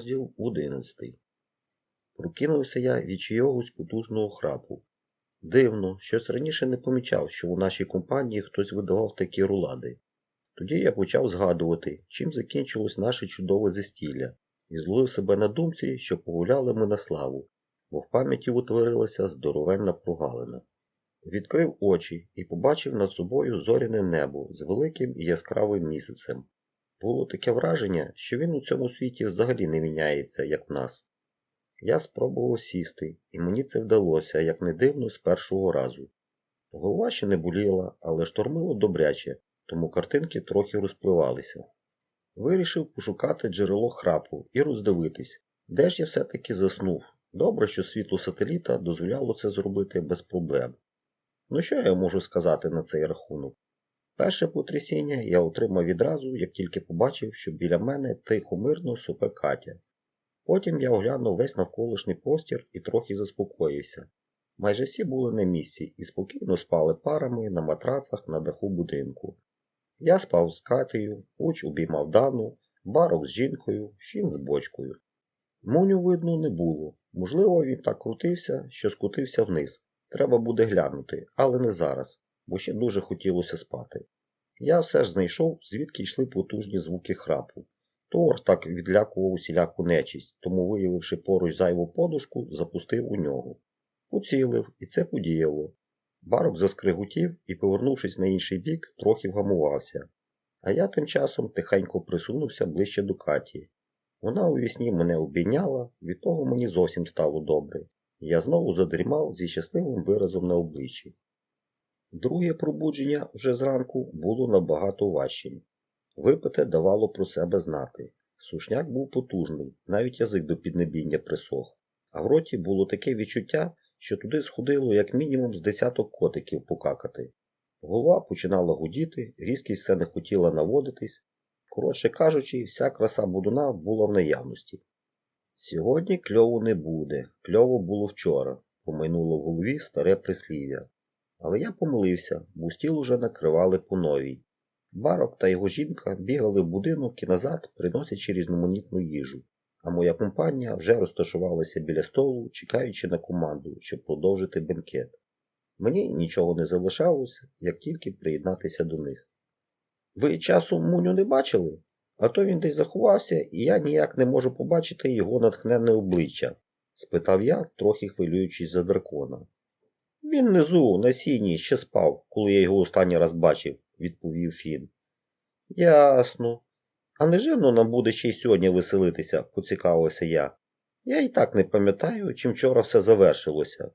Розділ 11 Прокинувся я від чийогось потужного храпу. Дивно, щось раніше не помічав, що у нашій компанії хтось видавав такі рулади. Тоді я почав згадувати, чим закінчилось наше чудове застілля, і зловив себе на думці, що погуляли ми на славу, бо в пам'яті утворилася здоровенна прогалина. Відкрив очі і побачив над собою зоряне небо з великим і яскравим місяцем. Було таке враження, що він у цьому світі взагалі не міняється, як в нас. Я спробував сісти, і мені це вдалося, як не дивно, з першого разу. Голова ще не боліла, але штормило добряче, тому картинки трохи розпливалися. Вирішив пошукати джерело храпу і роздивитись, де ж я все-таки заснув. Добре, що світло сателіта дозволяло це зробити без проблем. Ну що я можу сказати на цей рахунок? Перше потрясіння я отримав відразу, як тільки побачив, що біля мене тихо мирно супе Катя. Потім я оглянув весь навколишній простір і трохи заспокоївся. Майже всі були на місці і спокійно спали парами на матрацах на даху будинку. Я спав з Катею, уч обіймав Дану, барок з жінкою, фін з бочкою. Муню видно не було. Можливо, він так крутився, що скотився вниз. Треба буде глянути, але не зараз, бо ще дуже хотілося спати. Я все ж знайшов, звідки йшли потужні звуки храпу. Тор так відлякував усіляку нечість, тому, виявивши поруч зайву подушку, запустив у нього. Поцілив, і це подіяло. Барок заскриготів і, повернувшись на інший бік, трохи вгамувався. А я тим часом тихенько присунувся ближче до Каті. Вона у вісні мене обійняла, від того мені зовсім стало добре. Я знову задрімав зі щасливим виразом на обличчі. Друге пробудження вже зранку було набагато важчим. Випите давало про себе знати. Сушняк був потужний, навіть язик до піднебіння присох, а в роті було таке відчуття, що туди сходило як мінімум з десяток котиків покакати. Голова починала гудіти, різкість все не хотіла наводитись. Коротше кажучи, вся краса будуна була в наявності. Сьогодні кльову не буде, кльово було вчора, помайнуло в голові старе прислів'я. Але я помилився, бо стіл уже накривали по новій. Барок та його жінка бігали в будинок і назад, приносячи різноманітну їжу, а моя компанія вже розташувалася біля столу, чекаючи на команду, щоб продовжити бенкет. Мені нічого не залишалося, як тільки приєднатися до них. Ви часом Муню не бачили? А то він десь заховався, і я ніяк не можу побачити його натхненне обличчя? спитав я, трохи хвилюючись за дракона. Він внизу, на сіні, ще спав, коли я його останній раз бачив, відповів Фін. Ясно. А не жирно нам буде ще й сьогодні веселитися, поцікавився я. Я і так не пам'ятаю, чим вчора все завершилося.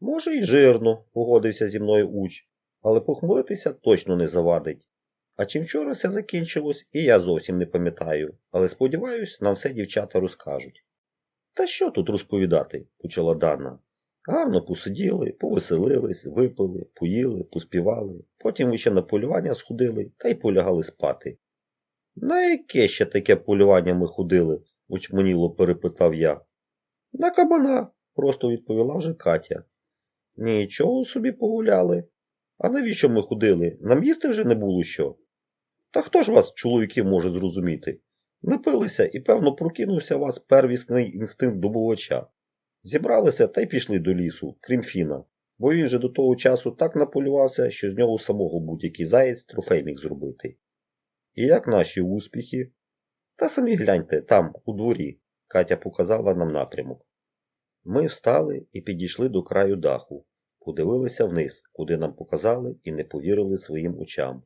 Може, і жирно, погодився зі мною уч, але похмуритися точно не завадить. А чим вчора все закінчилось, і я зовсім не пам'ятаю, але сподіваюсь, нам все дівчата розкажуть. Та що тут розповідати? почала Дана. Гарно посиділи, повеселились, випили, поїли, поспівали, потім ще на полювання сходили та й полягали спати. На яке ще таке полювання ми ходили? очманіло перепитав я. На кабана, просто відповіла вже Катя. Нічого собі погуляли. А навіщо ми ходили? Нам їсти вже не було що. Та хто ж вас, чоловіків, може зрозуміти? Напилися і, певно, прокинувся вас первісний інстинкт добувача. Зібралися та й пішли до лісу, крім Фіна, бо він же до того часу так наполювався, що з нього самого будь-який заєць трофей міг зробити. І як наші успіхи? Та самі гляньте, там, у дворі, Катя показала нам напрямок. Ми встали і підійшли до краю даху, подивилися вниз, куди нам показали, і не повірили своїм очам.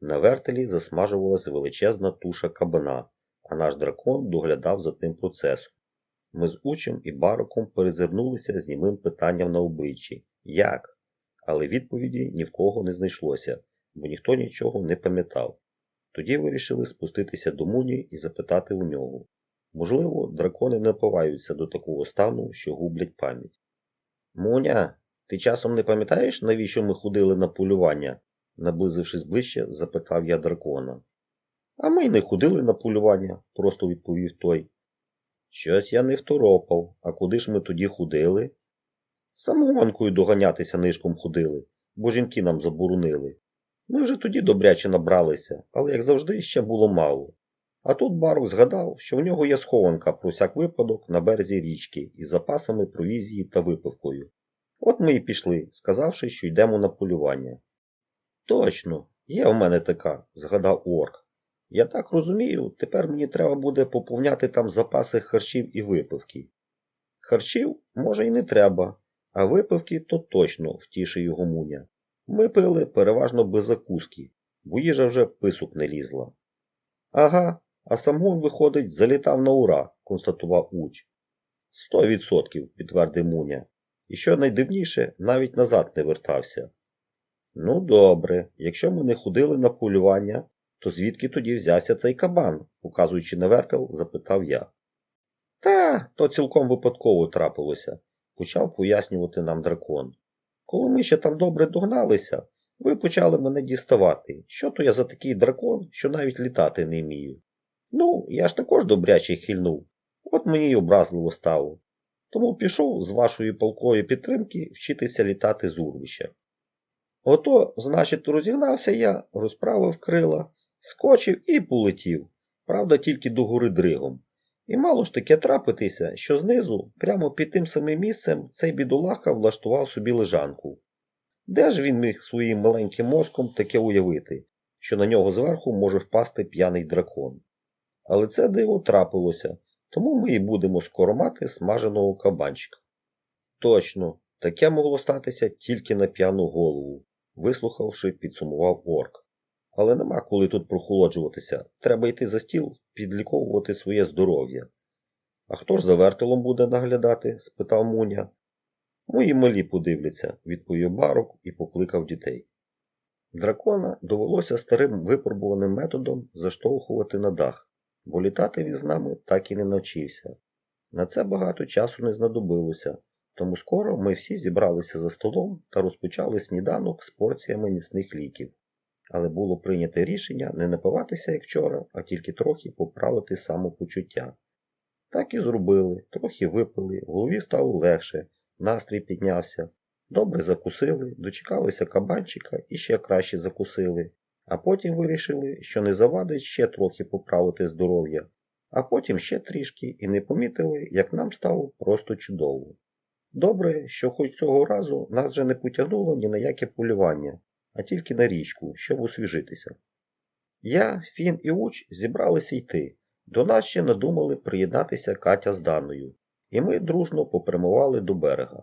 На вертелі засмажувалася величезна туша кабана, а наш дракон доглядав за тим процесом. Ми з учем і бароком перезирнулися з німим питанням на обличчі Як? Але відповіді ні в кого не знайшлося, бо ніхто нічого не пам'ятав. Тоді вирішили спуститися до Муні і запитати у нього. Можливо, дракони не поваються до такого стану, що гублять пам'ять. Муня, ти часом не пам'ятаєш, навіщо ми ходили на полювання? наблизившись ближче, запитав я дракона. А ми й не ходили на полювання, просто відповів той. Щось я не второпав, а куди ж ми тоді ходили? Самогонкою доганятися нишком ходили, бо жінки нам заборонили. Ми вже тоді добряче набралися, але, як завжди, ще було мало. А тут Барук згадав, що в нього є схованка про всяк випадок на березі річки із запасами провізії та випивкою. От ми і пішли, сказавши, що йдемо на полювання. Точно, є в мене така, згадав орк. Я так розумію, тепер мені треба буде поповняти там запаси харчів і випивки. Харчів, може, і не треба, а випивки то точно, втішив його муня. Ми пили переважно без закуски, бо їжа вже писок не лізла. Ага, а самгон, виходить, залітав на ура, констатував уч. Сто відсотків, підтвердив Муня. І що найдивніше, навіть назад не вертався. Ну, добре, якщо ми не ходили на полювання, то звідки тоді взявся цей кабан? показуючи на вертел, запитав я. Та, то цілком випадково трапилося, почав пояснювати нам дракон. Коли ми ще там добре догналися, ви почали мене діставати. Що то я за такий дракон, що навіть літати не вмію? Ну, я ж також добряче хильнув. От мені й образливо стало. Тому пішов з вашою палкою підтримки вчитися літати з урвища. Ото, значить, розігнався я, розправив крила, скочив і полетів, правда, тільки до гори дригом. І мало ж таке трапитися, що знизу, прямо під тим самим місцем, цей бідолаха влаштував собі лежанку. Де ж він міг своїм маленьким мозком таке уявити, що на нього зверху може впасти п'яний дракон? Але це диво трапилося, тому ми і будемо скоро мати смаженого кабанчика. Точно, таке могло статися тільки на п'яну голову, вислухавши, підсумував орк. Але нема коли тут прохолоджуватися, треба йти за стіл, підліковувати своє здоров'я. А хто ж за вертелом буде наглядати? спитав Муня. Мої малі подивляться, відповів барок і покликав дітей. Дракона довелося старим випробуваним методом заштовхувати на дах, бо літати він з нами так і не навчився. На це багато часу не знадобилося, тому скоро ми всі зібралися за столом та розпочали сніданок з порціями міцних ліків. Але було прийнято рішення не напиватися, як вчора, а тільки трохи поправити самопочуття. Так і зробили, трохи випили, в голові стало легше, настрій піднявся. Добре закусили, дочекалися кабанчика і ще краще закусили, а потім вирішили, що не завадить ще трохи поправити здоров'я, а потім ще трішки і не помітили, як нам стало просто чудово. Добре, що хоч цього разу нас вже не потягнуло ні на яке полювання, а тільки на річку, щоб освіжитися. Я, Фін і Уч зібралися йти. До нас ще надумали приєднатися Катя з Даною, і ми дружно попрямували до берега.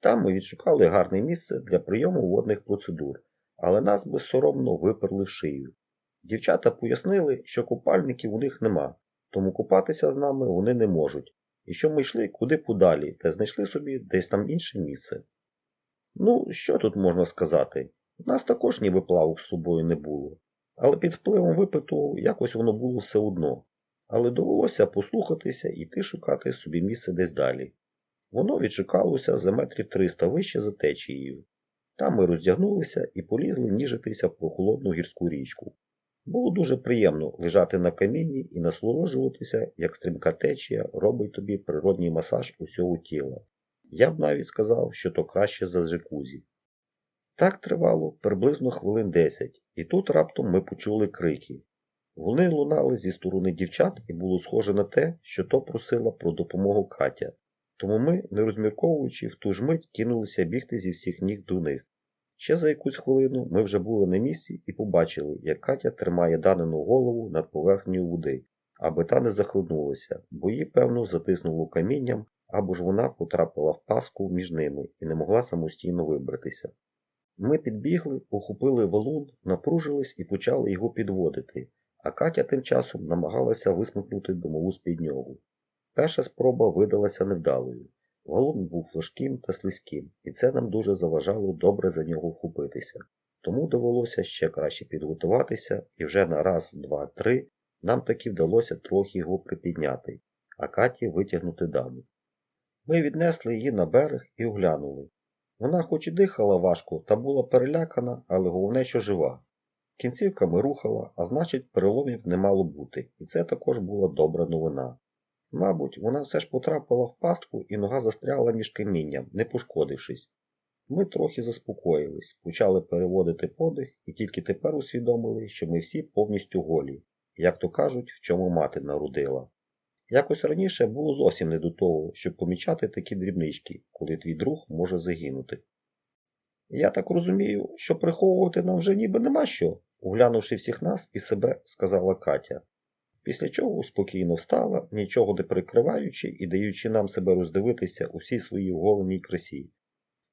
Там ми відшукали гарне місце для прийому водних процедур, але нас безсоромно виперли в шию. Дівчата пояснили, що купальників у них нема, тому купатися з нами вони не можуть, і що ми йшли куди подалі та знайшли собі десь там інше місце. Ну, що тут можна сказати? Нас також ніби плавок з собою не було, але під впливом випиту якось воно було все одно. Але довелося послухатися і йти шукати собі місце десь далі. Воно відшукалося за метрів 300 вище за течією. Там ми роздягнулися і полізли ніжитися в прохолодну гірську річку. Було дуже приємно лежати на камінні і насолоджуватися, як стрімка течія робить тобі природній масаж усього тіла. Я б навіть сказав, що то краще за джакузі. Так тривало приблизно хвилин 10, і тут раптом ми почули крики. Вони лунали зі сторони дівчат і було схоже на те, що то просила про допомогу Катя. Тому ми, не розмірковуючи, в ту ж мить кинулися бігти зі всіх ніг до них. Ще за якусь хвилину ми вже були на місці і побачили, як Катя тримає данину голову над поверхнею води, аби та не захлинулася, бо її, певно, затиснуло камінням, або ж вона потрапила в паску між ними і не могла самостійно вибратися. Ми підбігли, ухопили валун, напружились і почали його підводити, а Катя тим часом намагалася висмикнути домову з-під нього. Перша спроба видалася невдалою. Валун був важким та слизьким, і це нам дуже заважало добре за нього вхопитися. Тому довелося ще краще підготуватися, і вже на раз, два, три нам таки вдалося трохи його припідняти, а Каті витягнути даму. Ми віднесли її на берег і оглянули. Вона хоч і дихала важко та була перелякана, але головне, що жива. Кінцівками рухала, а значить, переломів не мало бути, і це також була добра новина. Мабуть, вона все ж потрапила в пастку і нога застряла між камінням, не пошкодившись. Ми трохи заспокоїлись, почали переводити подих і тільки тепер усвідомили, що ми всі повністю голі. як то кажуть, в чому мати народила. Якось раніше було зовсім не до того, щоб помічати такі дрібнички, коли твій друг може загинути. Я так розумію, що приховувати нам вже ніби нема що, оглянувши всіх нас і себе, сказала Катя. Після чого спокійно встала, нічого не прикриваючи і даючи нам себе роздивитися у всій своїй голеній красі.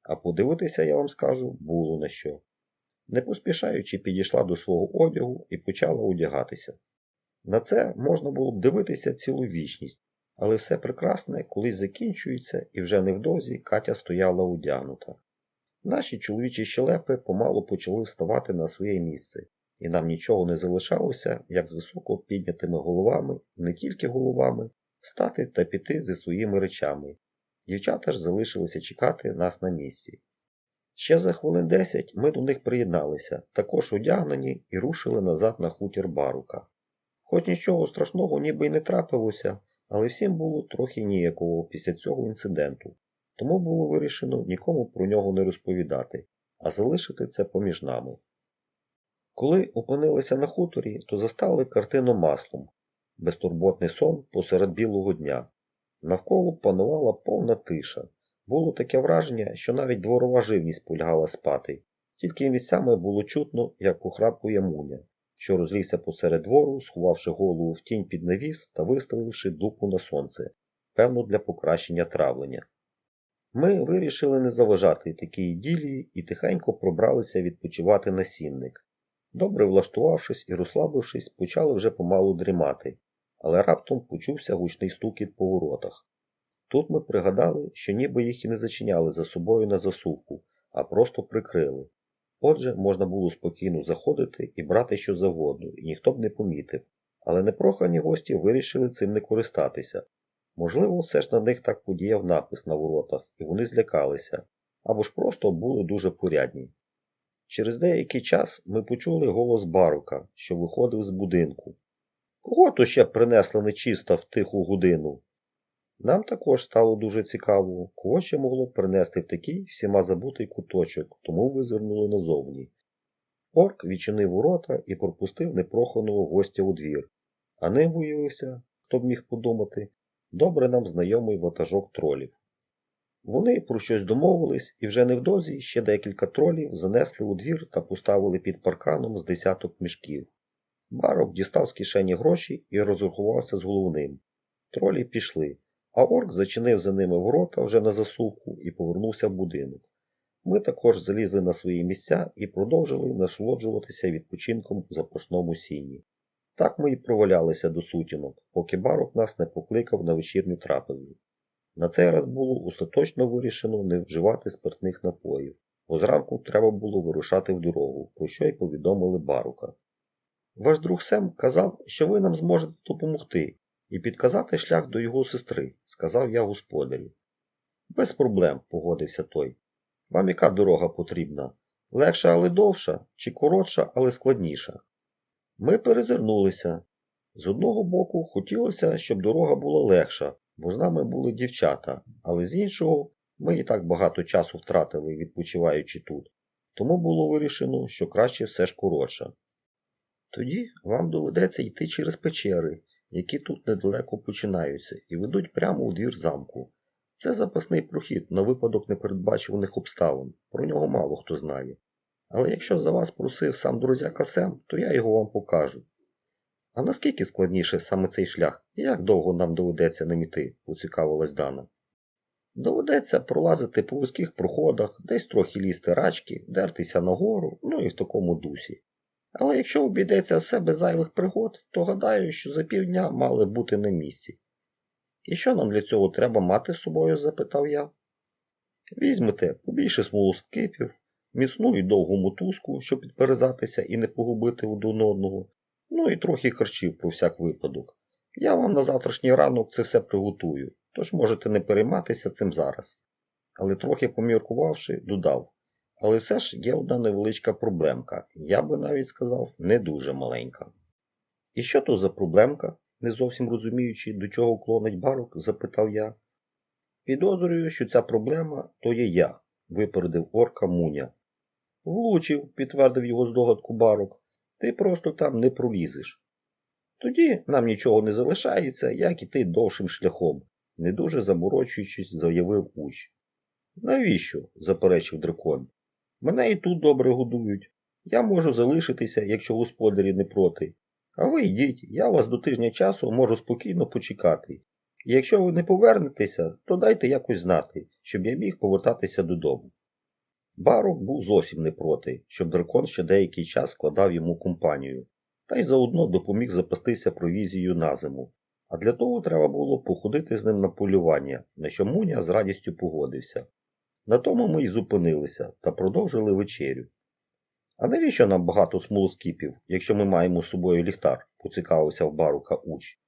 А подивитися, я вам скажу, було на що. Не поспішаючи, підійшла до свого одягу і почала одягатися. На це можна було б дивитися цілу вічність, але все прекрасне колись закінчується, і вже невдовзі Катя стояла одягнута. Наші чоловічі щелепи помалу почали вставати на своє місце, і нам нічого не залишалося, як з високо піднятими головами, і не тільки головами, встати та піти зі своїми речами. Дівчата ж залишилися чекати нас на місці. Ще за хвилин десять ми до них приєдналися, також одягнені і рушили назад на хутір барука. Хоч нічого страшного ніби й не трапилося, але всім було трохи ніяково після цього інциденту, тому було вирішено нікому про нього не розповідати, а залишити це поміж нами. Коли опинилися на хуторі, то застали картину маслом, безтурботний сон посеред білого дня. Навколо панувала повна тиша. Було таке враження, що навіть дворова живність полягала спати, тільки місцями було чутно, як похрапує муня, що розлігся посеред двору, сховавши голову в тінь під навіс та виставивши дупу на сонце, певно, для покращення травлення. Ми вирішили не заважати такій іділії і тихенько пробралися відпочивати на сінник. Добре влаштувавшись і розслабившись, почали вже помалу дрімати, але раптом почувся гучний стукіт по воротах. Тут ми пригадали, що ніби їх і не зачиняли за собою на засувку, а просто прикрили. Отже, можна було спокійно заходити і брати що завгодно, і ніхто б не помітив, але непрохані гості вирішили цим не користатися. Можливо, все ж на них так подіяв напис на воротах, і вони злякалися, або ж просто були дуже порядні. Через деякий час ми почули голос Барука, що виходив з будинку. Кого то ще принесли нечиста в тиху годину? Нам також стало дуже цікаво, кого ще могло б принести в такий всіма забутий куточок, тому визирнули назовні. Орк відчинив ворота і пропустив непроханого гостя у двір, а ним виявився, хто б міг подумати, добре нам знайомий ватажок тролів. Вони про щось домовились, і вже невдовзі ще декілька тролів занесли у двір та поставили під парканом з десяток мішків. Барок дістав з кишені гроші і розрахувався з головним. Тролі пішли, а орк зачинив за ними ворота вже на засувку і повернувся в будинок. Ми також залізли на свої місця і продовжили насолоджуватися відпочинком у запашному сіні. Так ми і провалялися до сутінок, поки барок нас не покликав на вечірню трапезу. На цей раз було остаточно вирішено не вживати спиртних напоїв, бо зранку треба було вирушати в дорогу, про що й повідомили барука. Ваш друг Сем казав, що ви нам зможете допомогти і підказати шлях до його сестри, сказав я господарю. Без проблем, погодився той. Вам яка дорога потрібна? Легша, але довша, чи коротша, але складніша? Ми перезирнулися. З одного боку, хотілося, щоб дорога була легша, бо з нами були дівчата, але з іншого, ми і так багато часу втратили, відпочиваючи тут, тому було вирішено, що краще все ж коротша. Тоді вам доведеться йти через печери, які тут недалеко починаються, і ведуть прямо у двір замку. Це запасний прохід на випадок непередбачуваних обставин, про нього мало хто знає. Але якщо за вас просив сам друзяка Сем, то я його вам покажу. А наскільки складніше саме цей шлях і як довго нам доведеться ним іти, поцікавилась Дана. Доведеться пролазити по вузьких проходах, десь трохи лізти рачки, дертися нагору, ну і в такому дусі. Але якщо обійдеться все без зайвих пригод, то гадаю, що за півдня мали бути на місці. І що нам для цього треба мати з собою? запитав я. Візьмете побільше смолоскипів, міцну і довгу мотузку, щоб підперезатися і не погубити один одного, ну і трохи харчів про всяк випадок. Я вам на завтрашній ранок це все приготую, тож можете не перейматися цим зараз. Але трохи поміркувавши, додав. Але все ж є одна невеличка проблемка, я би навіть сказав, не дуже маленька. І що то за проблемка? не зовсім розуміючи, до чого клонить барок, запитав я. Підозрюю, що ця проблема то є я, випередив орка Муня. Влучив, підтвердив його здогадку барок, ти просто там не пролізеш. Тоді нам нічого не залишається, як іти довшим шляхом, не дуже заморочуючись, заявив уч. Навіщо? заперечив дракон. Мене і тут добре годують. Я можу залишитися, якщо господарі не проти. А ви йдіть, я вас до тижня часу можу спокійно почекати. І якщо ви не повернетеся, то дайте якось знати, щоб я міг повертатися додому. Барок був зовсім не проти, щоб дракон ще деякий час складав йому компанію, та й заодно допоміг запастися провізією на зиму. А для того треба було походити з ним на полювання, на що Муня з радістю погодився. На тому ми й зупинилися та продовжили вечерю. А навіщо нам багато смолоскипів, якщо ми маємо з собою ліхтар? поцікавився в барука уч.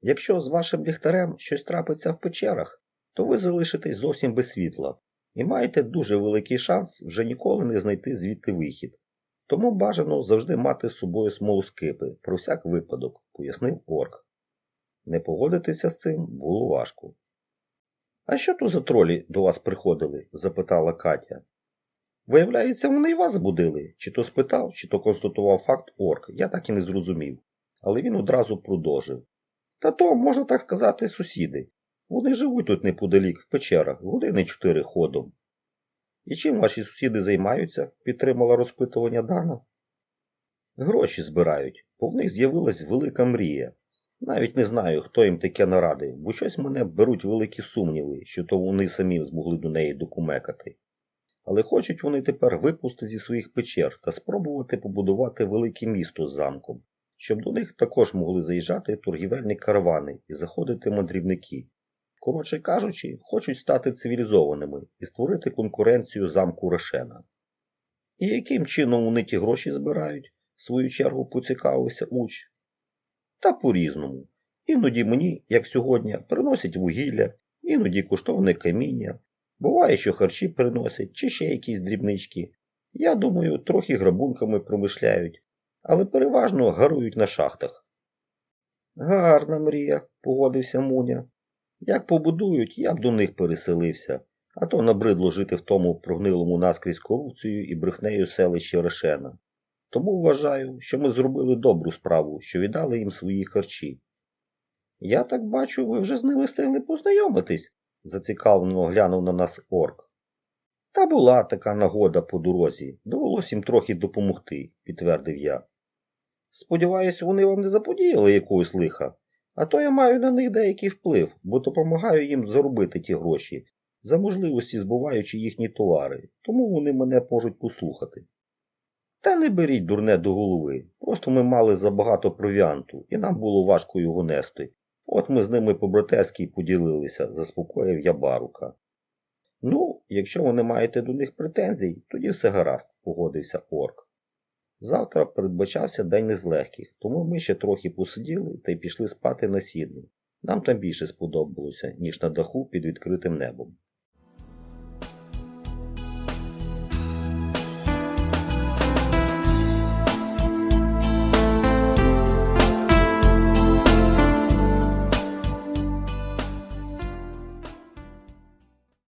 Якщо з вашим ліхтарем щось трапиться в печерах, то ви залишитесь зовсім без світла і маєте дуже великий шанс вже ніколи не знайти звідти вихід. Тому бажано завжди мати з собою смолоскипи про всяк випадок, пояснив орк. Не погодитися з цим було важко. А що то за тролі до вас приходили? запитала Катя. Виявляється, вони й вас збудили, чи то спитав, чи то констатував факт орк, я так і не зрозумів, але він одразу продовжив. Та то, можна так сказати, сусіди. Вони живуть тут неподалік, в печерах, години чотири ходом. І чим ваші сусіди займаються? підтримала розпитування Дана. Гроші збирають, бо в них з'явилась велика мрія. Навіть не знаю, хто їм таке нарадив, бо щось мене беруть великі сумніви, що то вони самі змогли до неї докумекати. Але хочуть вони тепер випустити зі своїх печер та спробувати побудувати велике місто з замком, щоб до них також могли заїжджати торгівельні каравани і заходити мандрівники. Коротше кажучи, хочуть стати цивілізованими і створити конкуренцію замку Рошена. І яким чином вони ті гроші збирають, в свою чергу поцікавився уч. Та по-різному. Іноді мені, як сьогодні, приносять вугілля, іноді коштовне каміння. Буває, що харчі приносять чи ще якісь дрібнички. Я думаю, трохи грабунками промишляють, але переважно гарують на шахтах. Гарна мрія, погодився Муня. Як побудують, я б до них переселився, а то набридло жити в тому прогнилому наскрізь корупцією і брехнею селищі Решена. Тому вважаю, що ми зробили добру справу, що віддали їм свої харчі. Я так бачу, ви вже з ними встигли познайомитись, зацікавлено глянув на нас орк. Та була така нагода по дорозі, довелось їм трохи допомогти, підтвердив я. Сподіваюсь, вони вам не заподіяли якогось лиха, а то я маю на них деякий вплив, бо допомагаю їм заробити ті гроші, за можливості збуваючи їхні товари, тому вони мене можуть послухати. Та не беріть дурне до голови, просто ми мали забагато провіанту, і нам було важко його нести. От ми з ними по-братерськи поділилися, заспокоїв я барука. Ну, якщо ви не маєте до них претензій, тоді все гаразд, погодився орк. Завтра передбачався день не з легких, тому ми ще трохи посиділи та й пішли спати на сідну. Нам там більше сподобалося, ніж на даху під відкритим небом.